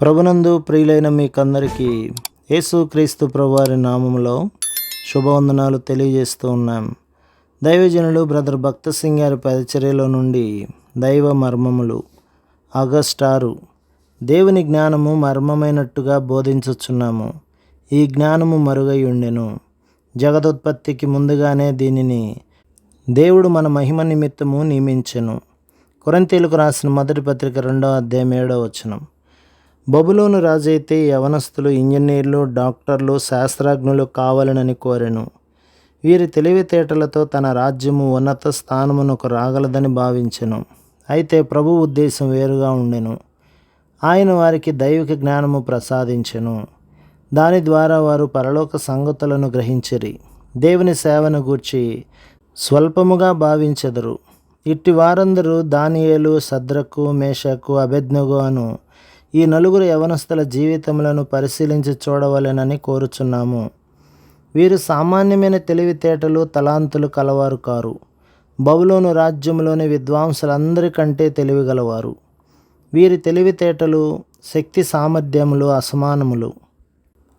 ప్రభునందు ప్రియులైన మీకందరికీ యేసు క్రీస్తు ప్రభువారి నామములో శుభవందనాలు తెలియజేస్తూ ఉన్నాం. దైవజనులు బ్రదర్ భక్త సింగ్ గారి పరిచర్యలో నుండి దైవ మర్మములు ఆగస్ట్ ఆరు. దేవుని జ్ఞానము మర్మమైనట్టుగా బోధించుచున్నాము ఈ జ్ఞానము మరుగై ఉండెను. జగదుత్పత్తికి ముందుగానే దీనిని దేవుడు మన మహిమ నిమిత్తము నియమించెను. కొరంతీలకు రాసిన మొదటి పత్రిక రెండవ అధ్యాయం ఏడవ వచనం. బబులోను రాజైతే యవనస్తులు ఇంజనీర్లు డాక్టర్లు శాస్త్రజ్ఞులు కావాలనని కోరెను. వీరి తెలివితేటలతో తన రాజ్యము ఉన్నత స్థానమునకు రాగలదని భావించెను. అయితే ప్రభు ఉద్దేశం వేరుగా ఉండెను. ఆయన వారికి దైవిక జ్ఞానము ప్రసాదించెను. దాని ద్వారా వారు పరలోక సంగతులను గ్రహించిరి. దేవుని సేవను గూర్చి స్వల్పముగా భావించెదరు. ఇట్టి వారందరూ దానియేలు సద్రకు మేషకు అభెజ్ఞగు అను ఈ నలుగురు యవనస్తుల జీవితములను పరిశీలించి చూడవలెనని కోరుచున్నాము. వీరు సామాన్యమైన తెలివితేటలు తలాంతులు కలవారు కారు. బబులోను రాజ్యంలోని విద్వాంసులందరికంటే తెలివిగలవారు. వీరి తెలివితేటలు శక్తి సామర్థ్యములు అసమానములు.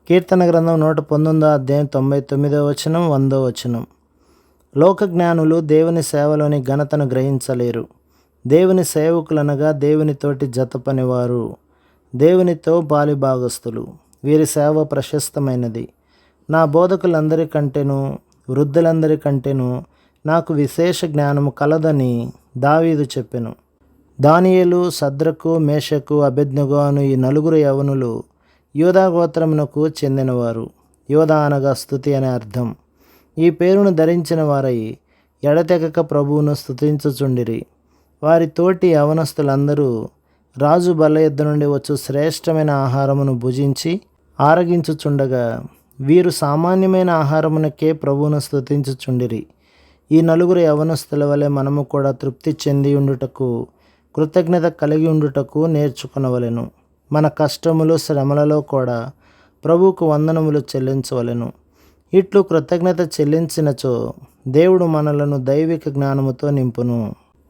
కీర్తన గ్రంథం నూట పంతొమ్మిదో అధ్యాయం తొంభై తొమ్మిదో వచనం వందో వచనం. లోక జ్ఞానులు దేవుని సేవలోని ఘనతను గ్రహించలేరు. దేవుని సేవకులనగా దేవునితోటి జతపనివారు. దేవునితో బాలిభాగస్తులు వీరి సేవ ప్రశస్తమైనది. నా బోధకులందరికంటేను వృద్ధులందరికంటేను నాకు విశేష జ్ఞానము కలదని దావీదు చెప్పెను. దానియలు సద్రకు మేషకు అభిజ్ఞగు అను ఈ నలుగురు యవనులు యోధాగోత్రమునకు చెందినవారు. యోధ అనగా స్థుతి అనే అర్థం. ఈ పేరును ధరించిన వారై ఎడతెగక ప్రభువును స్థుతించుచుండిరి వారి తోటి యవనస్తులందరూ రాజు బల్ల యుద్ధ నుండి వచ్చు శ్రేష్టమైన ఆహారమును భుజించి ఆరగించుచుండగా వీరు సామాన్యమైన ఆహారమునకే ప్రభువును స్థుతించుచుండిరి ఈ నలుగురు యవనస్తుల వలె మనము కూడా తృప్తి చెంది ఉండుటకు కృతజ్ఞత కలిగి ఉండుటకు నేర్చుకునవలెను. మన కష్టములు శ్రమలలో కూడా ప్రభువుకు వందనములు చెల్లించవలెను. ఇట్లు కృతజ్ఞత చెల్లించినచో దేవుడు మనలను దైవిక జ్ఞానముతో నింపును.